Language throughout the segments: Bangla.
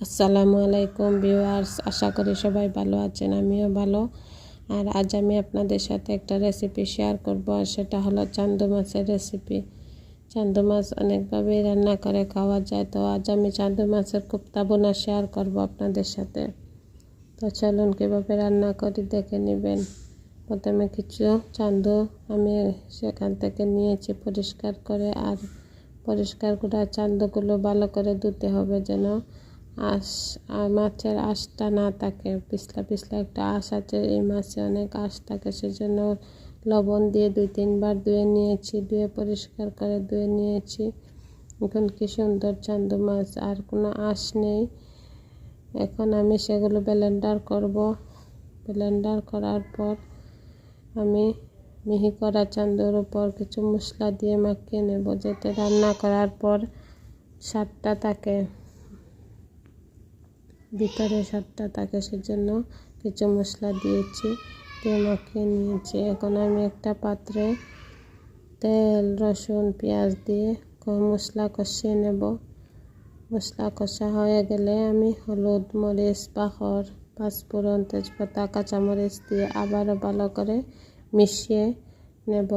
আসসালামু আলাইকুম ভিউয়ার্স, আশা করি সবাই ভালো আছেন, আমিও ভালো। আর আজ আমি আপনাদের সাথে একটা রেসিপি শেয়ার করব, আর সেটা হলো চান্দু মাছের রেসিপি চান্দু মাছ অনেকভাবেই রান্না করে, খাওয়া যায়। তো আজ আমি চান্দু মাছের কোপ্তা বোনা শেয়ার করব আপনাদের সাথে। তো চলুন কীভাবে রান্না করি দেখে নেবেন। প্রথমে কিছু চান্দু আমি সেখান থেকে নিয়েছি পরিষ্কার করে, আর পরিষ্কার করা চান্দুগুলো ভালো করে ধুতে হবে যেন আঁশ মাছের আঁশটা না থাকে, পিছলা পিছলা একটা আঁশ আছে, এই মাছে অনেক আঁশ থাকে, সেজন্য লবণ দিয়ে দুই, তিনবার ধুয়ে নিয়েছি, ধুয়ে পরিষ্কার করে ধুয়ে নিয়েছি। এখন কি সুন্দর চান্দু মাছ, আর কোনো আঁশ নেই। এখন আমি সেগুলো ব্লেন্ডার করব। ব্লেন্ডার করার পর আমি মিহি করা চান্দুর উপর কিছু মশলা দিয়ে মাখিয়ে নেব, যাতে রান্না করার পর স্বাদটা থাকে। ভিতরে স্বাদটা থাকে সেজন্য কিছু মশলা দিয়েছি। দিয়ে মাখিয়ে নিয়েছি। এখন আমি একটা পাত্রে তেল, রসুন, পেঁয়াজ দিয়ে মশলা কষিয়ে নেব। মশলা কষা হয়ে গেলে আমি হলুদ, মরিচ পাখর পাঁচফোড়ন, তেজপাতা, কাঁচামরিচ দিয়ে আবারও ভালো করে মিশিয়ে নেব।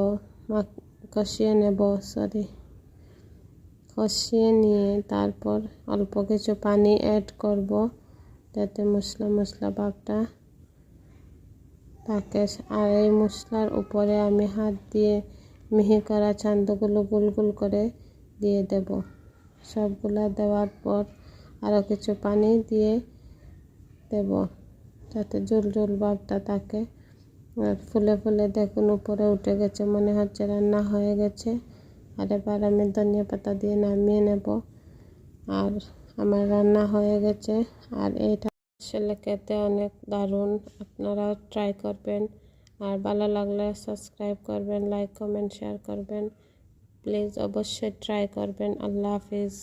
কষিয়ে নেব সরি কষিয়ে নিয়ে তারপর অল্প কিছু পানি অ্যাড করব। যাতে মশলা মশলা ভাবটা থাকে। আর এই মশলার উপরে আমি হাত দিয়ে মিহি করা চান্দগুলো গোল গোল করে দিয়ে দেব। সবগুলা দেওয়ার পর আরও কিছু পানি দিয়ে দেব যাতে জল জল ভাবটা থাকে। আর ফুলে ফুলে দেখুন উপরে উঠে গেছে, মনে হচ্ছে রান্না হয়ে গেছে। আর এবার আমি ধনিয়া পাতা দিয়ে নামিয়ে নেব। আর আমার রান্না হয়ে গেছে। আর এটা আসলে খেতে অনেক দারুণ। আপনারাও ট্রাই করবেন। আর ভালো লাগলে সাবস্ক্রাইব করবেন লাইক কমেন্ট শেয়ার করবেন। প্লিজ অবশ্যই ট্রাই করবেন। আল্লাহ হাফিজ।